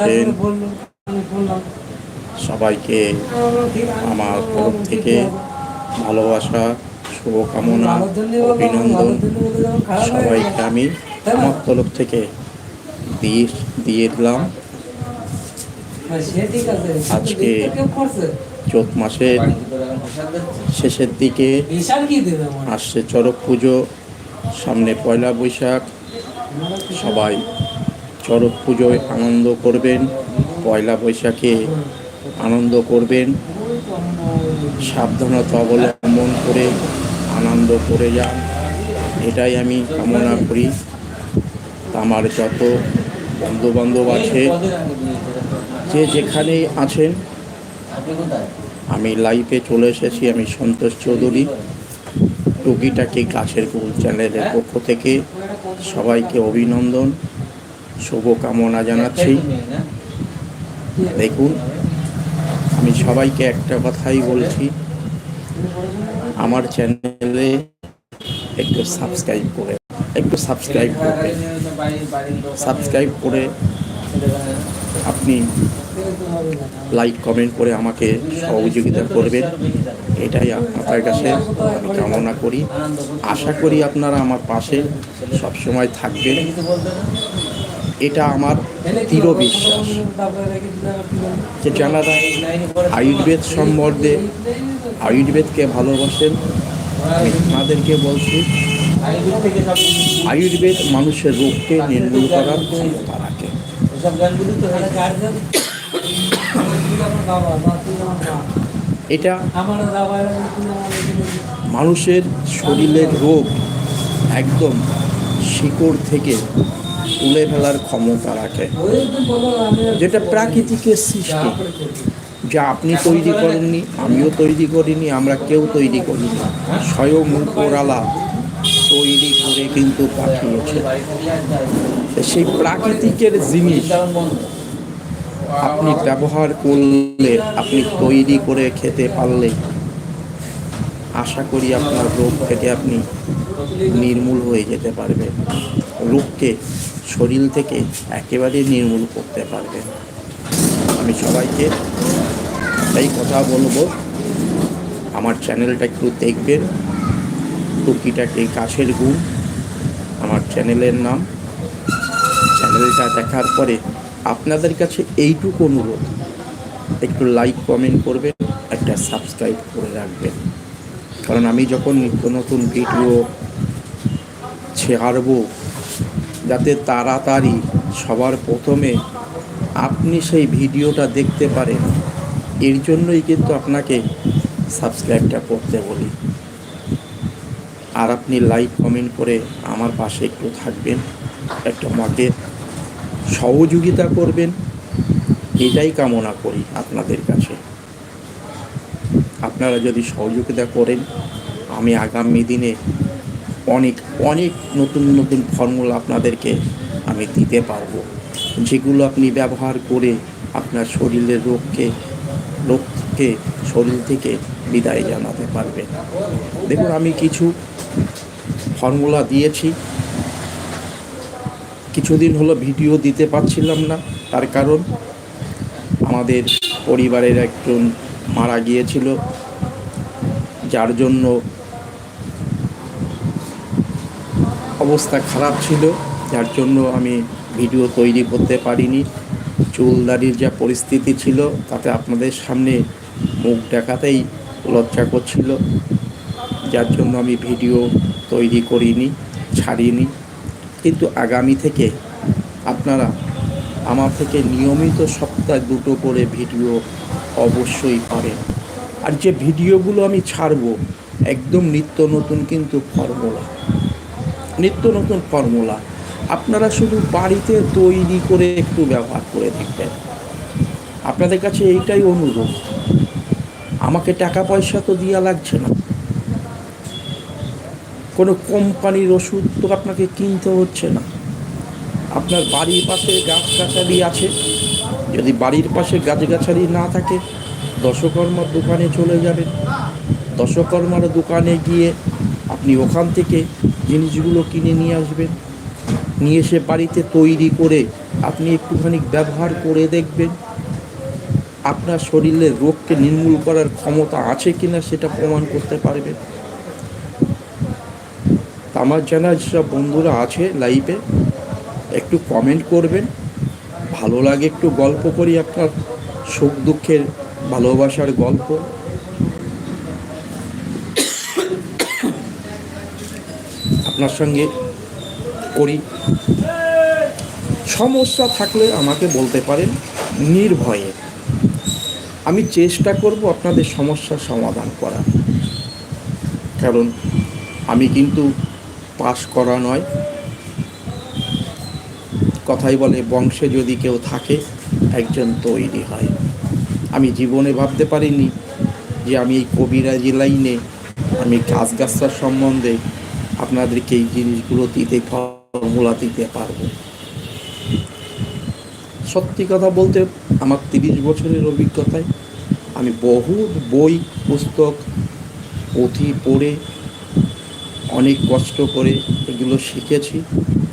আছেন সবাইকে আমার তরফ থেকে ভালোবাসা শুভকামনা অভিনন্দন। সবাইকে আমি আমার তরফ থেকে দিয়ে দিয়ে দিলাম। আজকে চোখ মাসের শেষের দিকে আসছে চড়ক পুজো সামনে পয়লা বৈশাখ সবাই চড়ক পুজোয় আনন্দ করবেন, পয়লা বৈশাখে আনন্দ করবেন, সাবধানতা অবলম্বন করে আনন্দ করে যান, এটাই আমি কামনা করি। আমার যত বন্ধুবান্ধব আছে, যে যেখানেই আছেন, আমি লাইভে চলে এসেছি, আমি সন্তোষ চৌধুরী। টুকিটাকি গাছের কুল চ্যানেলের পক্ষ থেকে সবাইকে অভিনন্দন। শুভকামনা জানাচ্ছি। দেখুন, আমি সবাইকে একটা কথাই বলছি। আমার চ্যানেলে একটু সাবস্ক্রাইব করে, একটু সাবস্ক্রাইব করবেন সাবস্ক্রাইব করে আপনি লাইক কমেন্ট করে আমাকে সহযোগিতা করবেন। এটাই আপনার কাছে আমি কামনা করি। আশা করি আপনারা আমার পাশে সবসময় থাকবেন। এটা আমার দৃঢ় বিশ্বাস যে যারা আয়ুর্বেদ সম্বন্ধে আয়ুর্বেদকে ভালোবাসেন, আমি তাদেরকে বলছি, আয়ুর্বেদ মানুষের রোগকে নির্মূল করার ক্ষমতা রাখে। এটা মানুষের শরীরের রোগ একদম শিকড় থেকে তুলে ফেলার ক্ষমতা রাখে। যেটা প্রাকৃতিকের সৃষ্টি। যা আপনি তৈরি করেননি, আমিও তৈরি করিনি, আমরা কেউ তৈরি করিনি। স্বয়ং উপরালা তৈরি করে কিন্তু পাঠিয়েছে। সেই প্রাকৃতিকের জিনিস আপনি ব্যবহার করলে, আপনি তৈরি করে খেতে পারলে, আশা করি আপনার রোগ থেকে আপনি নির্মূল হয়ে যেতে পারবে। রোগকে শরীর থেকে একেবারে নির্মূল করতে পারবে। আমি সবাইকে এই কথা বলব। আমার চ্যানেলটা একটু দেখবেন। টুকিটাকে কাশের গুণ। আমার চ্যানেলের নাম। চ্যানেলটা দেখার পরে আপনাদের কাছে এইটুকু অনুরোধ। একটু লাইক, কমেন্ট করবেন, একটা সাবস্ক্রাইব করে রাখবেন। কারণ আমি যখন নিত্য নতুন ভিডিও ছাড়বো যাতে তাড়াতাড়ি সবার প্রথমে আপনি সেই ভিডিওটা দেখতে পারেন। এর জন্যই কিন্তু আপনাকে সাবস্ক্রাইবটা করতে বলি। আর আপনি লাইক, কমেন্ট করে আমার পাশে একটু থাকবেন, একটা আমাকে সহযোগিতা করবেন। এটাই কামনা করি আপনাদের কাছে। আপনারা যদি সহযোগিতা করেন, আমি আগামী দিনে অনেক অনেক নতুন নতুন ফর্মুলা আপনাদেরকে আমি দিতে পারব। যেগুলো আপনি ব্যবহার করে আপনার শরীরের রোগকে রোগকে শরীর থেকে বিদায় জানাতে পারবেন। দেখুন, আমি কিছু ফর্মুলা দিয়েছি। কিছুদিন হলো ভিডিও দিতে পারছিলাম না, তার কারণ আমাদের পরিবারের একজন মারা গিয়েছিল, যার জন্য অবস্থা খারাপ ছিল, যার জন্য আমি ভিডিও তৈরি করতে পারিনি। চুলদারির যা পরিস্থিতি ছিল, তাতে আপনাদের সামনে মুখ দেখাতেই লজ্জা করছিল, যার জন্য আমি ভিডিও তৈরি করিনি, ছাড়িনি। কিন্তু আগামী থেকে আপনারা আমার থেকে নিয়মিত সপ্তাহে দুটো করে ভিডিও অবশ্যই পাবেন। আর যে ভিডিওগুলো আমি ছাড়বো, একদম নিত্য নতুন কিন্তু ফর্মুলা। নিত্য নতুন ফর্মুলা। আপনারা শুধু বাড়িতে তৈরি করে একটু ব্যবহার করে দেখবেন। আপনাদের কাছে এইটাই অনুরোধ। আমাকে টাকা পয়সা তো দেওয়া লাগছে না। কোনো কোম্পানির ওষুধ তো আপনাকে কিনতে হচ্ছে না। আপনার বাড়ির পাশে গাছগাছালি আছে। যদি বাড়ির পাশে গাছগাছালি না থাকে, দশকর্মার দোকানে চলে যাবেন। দশকর্মার দোকানে গিয়ে আপনি ওখান থেকে জিনিসগুলো কিনে নিয়ে আসবেন। নিয়ে এসে বাড়িতে তৈরি করে আপনি একটুখানি ব্যবহার করে দেখবেন। আপনার শরীরের রোগকে নির্মূল করার ক্ষমতা আছে কিনা সেটা প্রমাণ করতে পারবেন। আমার জানা যেসব বন্ধুরা আছে লাইভে, একটু কমেন্ট করবেন। ভালো লাগে একটু গল্প করি আপনার সুখ দুঃখের ভালোবাসার গল্প। আপনার সঙ্গে করি। সমস্যা থাকলে আমাকে বলতে পারেন নির্ভয়ে। আমি চেষ্টা করব আপনাদের সমস্যার সমাধান করার। কারণ আমি কিন্তু পাশ করা নয়। কথাই বলে, বংশে যদি কেউ থাকে, একজন তৈরি হয়। আমি জীবনে ভাবতে পারিনি যে আমি এই কবিরাজি লাইনে আমি গাছগাছার সম্বন্ধে আপনাদেরকে এই জিনিসগুলো দিতে, ফর্মুলা দিতে পারব। সত্যি কথা বলতে আমার তিরিশ বছরের অভিজ্ঞতায় আমি বহু বই, পুস্তক, পুঁথি পড়ে অনেক কষ্ট করে এগুলো শিখেছি,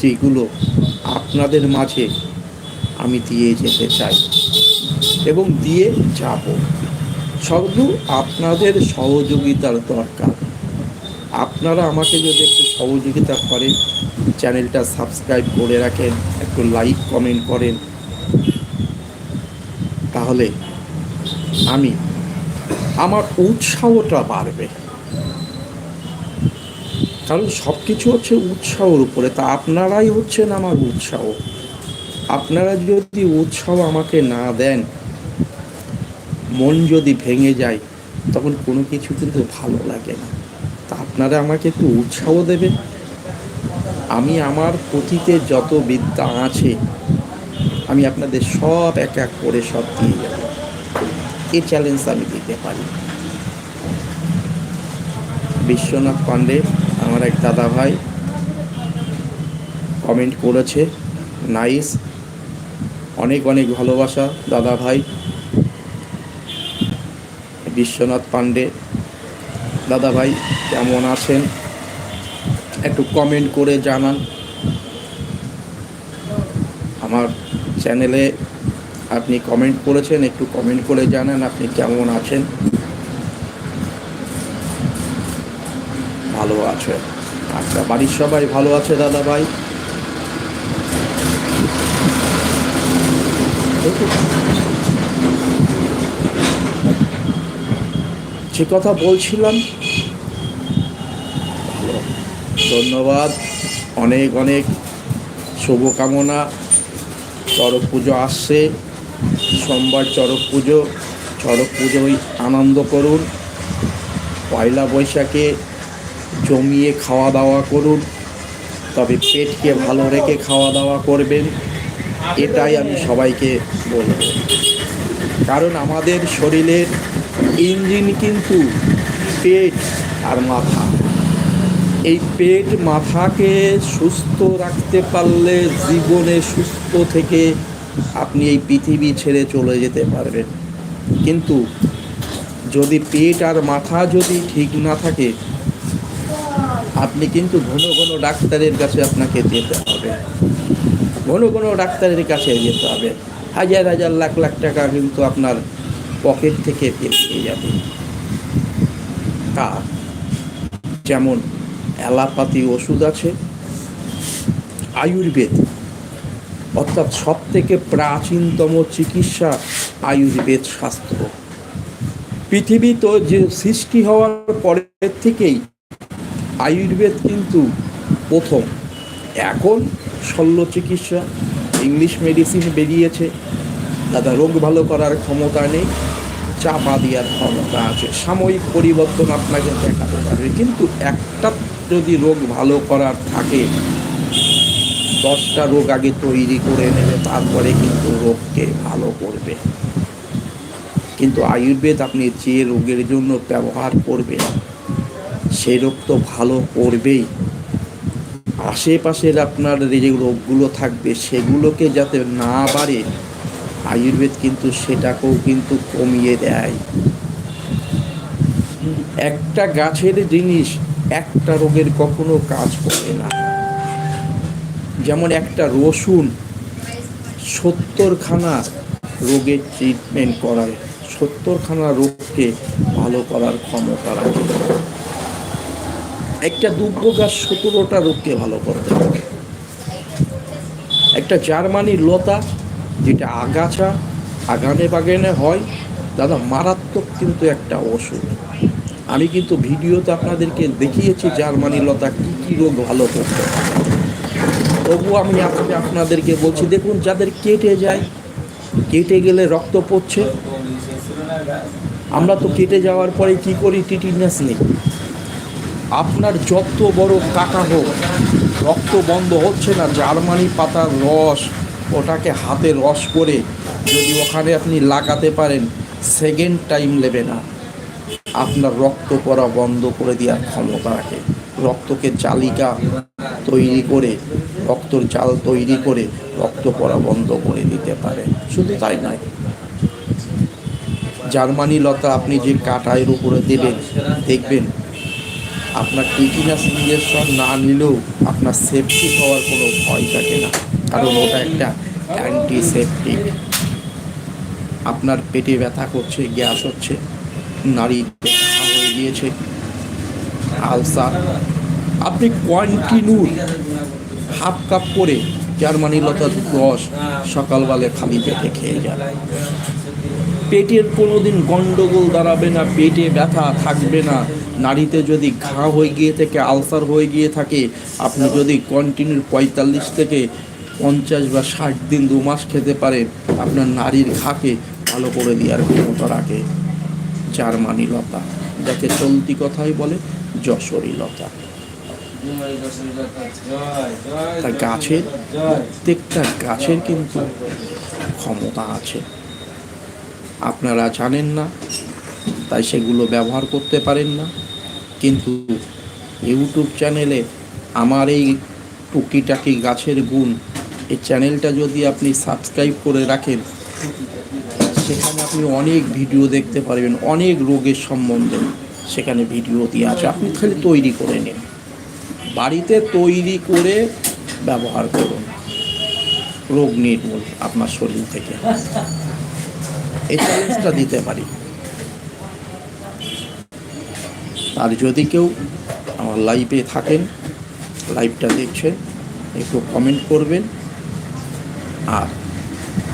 যেগুলো আপনাদের মাঝে আমি দিয়ে যেতে চাই এবং দিয়ে যাব। শুধু আপনাদের সহযোগিতার দরকার। আপনারা আমাকে যদি একটু সহযোগিতা করেন, চ্যানেলটা সাবস্ক্রাইব করে রাখেন, একটু লাইক, কমেন্ট করেন, তাহলে আমি, আমার উৎসাহটা বাড়বে। কারণ সব কিছু হচ্ছে উৎসাহর উপরে, তা আপনারাই হচ্ছেন আমার উৎসাহ। আপনারা যদি উৎসাহ আমাকে না দেন, মন যদি ভেঙে যায়, তখন কোনো কিছু কিন্তু ভালো লাগে না। আপনারা আমাকে একটু উৎসাহ দেবেন আমি আমার পুঁথিতে যত বিদ্যা আছে, আমি আপনাদের সব এক এক করে সব দিয়ে যাব। এই চ্যালেঞ্জ আমি দিতে পারি। বিশ্বনাথ পাণ্ডে, আমার এক দাদা ভাই কমেন্ট করেছে, নাইস, অনেক অনেক ভালোবাসা দাদা ভাই বিশ্বনাথ পাণ্ডে দাদা ভাই কেমন আছেন? একটু কমেন্ট করে জানান। আমার চ্যানেলে আপনি কমেন্ট করেছেন, একটু কমেন্ট করে জানান আপনি কেমন আছেন। ভালো আছে। আচ্ছা বাড়ির সবাই ভালো আছে দাদা ভাই যে কথা বলছিলাম ধন্যবাদ। অনেক অনেক শুভকামনা। চড়ক পুজো আসছে। সোমবার চড়ক পুজো। চড়ক পুজোয় আনন্দ করুন। পয়লা বৈশাখে জমিয়ে খাওয়া দাওয়া করুন। তবে পেটকে ভালো রেখে খাওয়া দাওয়া করবেন। এটাই আমি সবাইকে বলব। কারণ আমাদের শরীরের ইঞ্জিন কিন্তু পেট আর মাথা। এই পেট মাথাকে সুস্থ রাখতে পারলে জীবনে সুস্থ থেকে আপনি এই পৃথিবী ছেড়ে চলে যেতে পারবেন। কিন্তু যদি পেট আর মাথা যদি ঠিক না থাকে, আপনি কিন্তু ঘন ঘন ডাক্তারের কাছে আপনাকে যেতে হবে। ঘন ঘন ডাক্তারের কাছে যেতে হবে। হাজার হাজার লাখ লাখ টাকা কিন্তু আপনার পকেট থেকে বেরিয়ে যাবে। তা যেমন অ্যালাপাতি ওষুধ আছে, আয়ুর্বেদ। অর্থাৎ সব থেকে প্রাচীনতম চিকিৎসা আয়ুর্বেদ শাস্ত্র। পৃথিবী তো যে সৃষ্টি হওয়ার পরের থেকেই আয়ুর্বেদ কিন্তু প্রথম। এখন শল্য চিকিৎসা, ইংলিশ মেডিসিন বেরিয়েছে। দাদা, রোগ ভালো করার ক্ষমতা নেই। চাপা দেওয়ার ক্ষমতা আছে। সাময়িক পরিবর্তন আপনাকে দেখাতে পারবে। কিন্তু একটা যদি রোগ ভালো করার থাকে, দশটা রোগ আগে তৈরি করে নেবে, তারপরে কিন্তু রোগকে ভালো করবে। কিন্তু আয়ুর্বেদ আপনি যে রোগের জন্য ব্যবহার করবেন, সেই রোগ তো ভালো করবেই। আশেপাশের আপনার যে রোগগুলো থাকবে, সেগুলোকে যাতে না বাড়ে আয়ুর্বেদ কিন্তু সেটাকেও কিন্তু কমিয়ে দেয়। একটা গাছের জিনিস একটা রোগের কখনো কাজ করে না। যেমন একটা রসুন সত্তরখানা রোগের ট্রিটমেন্ট করায়। সত্তরখানা রোগকে ভালো করার ক্ষমতা রাখে। একটা দুব্ব গাছ সতেরোটা রোগকে ভালো করতে পারে। একটা জার্মানির লতা যেটা আগাছা আগানে বাগানে হয়, দাদা, মারাত্মক কিন্তু একটা ওষুধ। আমি কিন্তু ভিডিওতে আপনাদেরকে দেখিয়েছি জার্মানি লতা কী কী রোগ ভালো করতে পারে তবু আমি আজকে আপনাদেরকে বলছি, দেখুন, যাদের কেটে যায়, কেটে গেলে রক্ত পড়ছে, আমরা তো কেটে যাওয়ার পরে কি করি, টিটিনাস নেই। আপনার যত বড় কাটা হোক, রক্ত বন্ধ হচ্ছে না, জার্মানি পাতার রস ওটাকে হাতে রস করে যদি ওখানে আপনি লাগাতে পারেন সেকেন্ড টাইম নেবে না। আপনার রক্ত পড়া বন্ধ করে দেওয়ার ক্ষমতা রাখে। রক্তকে জালিকা তৈরি করে, রক্তর জাল তৈরি করে রক্ত পড়া বন্ধ করে দিতে পারে। শুধু তাই নয়। জার্মানি লতা আপনি যে কাটায়ের উপরে দেবেন, দেখবেন আপনার টিটিনাস ইঞ্জেকশন না নিলেও আপনার সেফটি হওয়ার কোনো ভয় থাকে না। কারণ ওটা একটা অ্যান্টিসেপটিক আপনার পেটে ব্যথা করছে, গ্যাস হচ্ছে নারীর ঘা হয়ে গিয়েছে, আলসার। আপনি কন্টিনিউ হাফ কাপ করে জার্মানি লতার রস সকালবেলা খালি পেটে খেয়ে যান। পেটের কোনো দিন গন্ডগোল দাঁড়াবে না, পেটে ব্যথা থাকবে না। নারীতে যদি ঘা হয়ে গিয়ে থাকে, আলসার হয়ে গিয়ে থাকে, আপনি যদি কন্টিনিউ পঁয়তাল্লিশ থেকে পঞ্চাশ বা ষাট দিন, দু মাস খেতে পারে, আপনার নারীর ঘাকে ভালো করে দেওয়ার ক্ষমতা রাখে। জার্মানি লতা, যাকে চলতি কথাই বলে যশোরী লতা। তা গাছের, প্রত্যেকটা গাছের কিন্তু ক্ষমতা আছে। আপনারা জানেন না, তাই সেগুলো ব্যবহার করতে পারেন না। কিন্তু ইউটিউব চ্যানেলে আমার এই টুকিটাকি গাছের গুণ এই চ্যানেলটা যদি আপনি সাবস্ক্রাইব করে রাখেন, সেখানে আপনি অনেক ভিডিও দেখতে পারবেন, অনেক রোগের সম্বন্ধে সেখানে ভিডিও দিয়ে আছে। আপনি খালি তৈরি করে নিন। বাড়িতে তৈরি করে ব্যবহার করুন। রোগ নির্মূল আপনার শরীর থেকে। এই চ্যালেঞ্জটা দিতে পারি। আর যদি কেউ আমার লাইভে থাকেন লাইভটা দেখছেন, একটু কমেন্ট করবেন। আর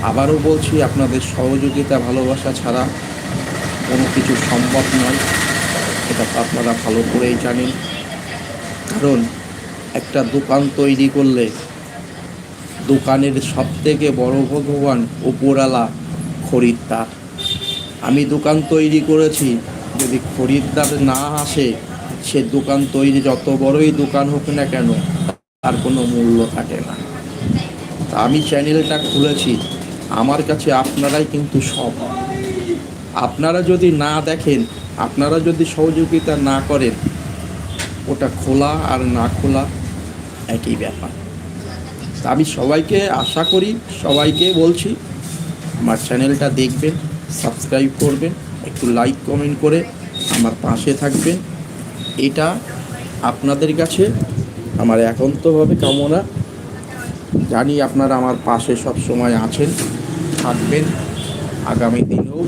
আবারও বলছি, আপনাদের সহযোগিতা, ভালোবাসা ছাড়া কোনো কিছু সম্ভব নয়। এটা আপনারা ভালো করেই জানেন। কারণ একটা দোকান তৈরি করলে দোকানের সব থেকে বড় ভগবান উপরালা খরিদ্দার। আমি দোকান তৈরি করেছি, যদি খরিদ্দার না আসে, সে দোকান তৈরি যত বড়ই দোকান হোক না কেন, তার কোনো মূল্য থাকে না। আমি চ্যানেলটা খুলেছি, আমার কাছে আপনারাই কিন্তু সব। আপনারা যদি না দেখেন, আপনারা যদি সহযোগিতা না করেন, ওটা খোলা আর না খোলা একই ব্যাপার। আমি সবাইকে আশা করি, সবাইকে বলছি, আমার চ্যানেলটা দেখবেন, সাবস্ক্রাইব করবেন, একটু লাইক কমেন্ট করে আমার পাশে থাকবেন। এটা আপনাদের কাছে আমার একান্তভাবে কামনা। জানি আপনারা আমার পাশে সব সময় আছেন, থাকবেন, আগামী দিনেও।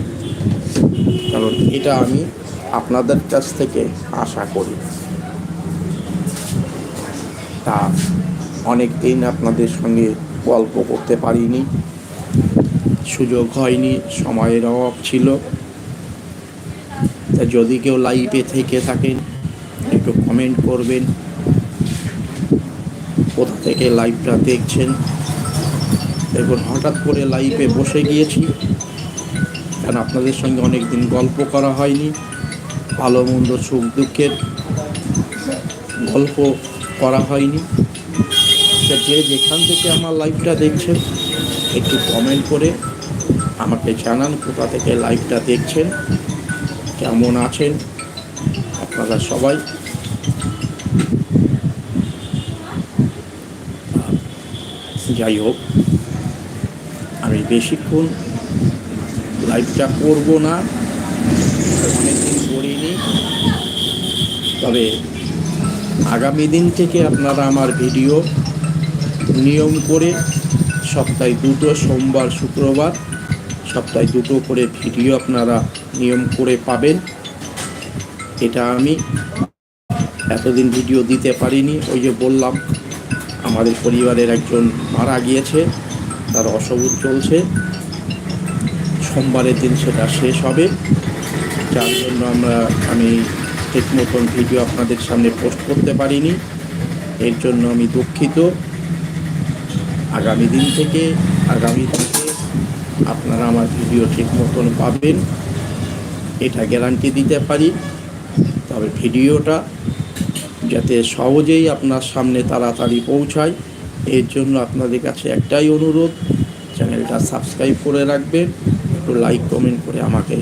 কারণ এটা আমি আপনাদের কাছ থেকে আশা করি। তা অনেক দিন আপনাদের সঙ্গে গল্প করতে পারিনি, সুযোগ হয়নি, সময়ের অভাব ছিল। তা যদি কেউ লাইভে থেকে থাকেন, একটু কমেন্ট করবেন। কোথা থেকে লাইভটা দেখছেন? দেখুন হঠাৎ করে লাইভে বসে গিয়েছি। কারণ আপনাদের সঙ্গে অনেক দিন গল্প করা হয়নি। ভালো, মন্দ, সুখ, দুঃখের গল্প করা হয়নি। যে যেখান থেকে আমার লাইভটা দেখছেন, একটু কমেন্ট করে আমাকে জানান কোথা থেকে লাইভটা দেখছেন, কেমন আছেন আপনারা সবাই। যাই হোক, আমি বেশিক্ষণ লাইভটা করব না, অনেকদিন করিনি। তবে আগামী দিন থেকে আপনারা আমার ভিডিও নিয়ম করে সপ্তাহে দুটো, সোমবার, শুক্রবার, সপ্তাহে দুটো করে ভিডিও আপনারা নিয়ম করে পাবেন। এটা আমি এতদিন ভিডিও দিতে পারিনি, ওই যে বললাম আমাদের পরিবারের একজন মারা গিয়েছে, তার অসবুজ চলছে। সোমবারের দিন সেটা শেষ হবে। যার জন্য আমরা, আমি ঠিক মতন ভিডিও আপনাদের সামনে পোস্ট করতে পারিনি। এর জন্য আমি দুঃখিত। আগামী দিন থেকে, আগামী থেকে আপনারা আমার ভিডিও ঠিক মতন পাবেন। এটা গ্যারান্টি দিতে পারি। তবে ভিডিওটা যাতে সহজেই আপনার সামনে তাড়াতাড়ি পৌঁছায়। এর জন্য আপনাদের কাছে একটাই অনুরোধ, চ্যানেলটা সাবস্ক্রাইব করে রাখবেন, একটু লাইক, কমেন্ট করে আমাকে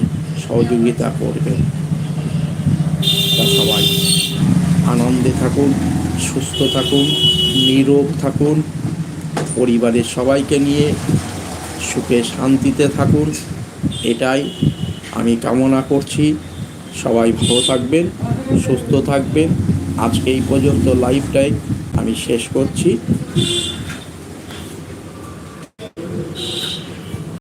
সহযোগিতা করবেন। সবাই আনন্দে থাকুন, সুস্থ থাকুন, নীরব থাকুন, পরিবারের সবাইকে নিয়ে সুখে শান্তিতে থাকুন। এটাই আমি কামনা করছি। সবাই ভালো থাকবেন, সুস্থ থাকবেন। আজকে এই পর্যন্ত লাইভটাই আমি শেষ করছি।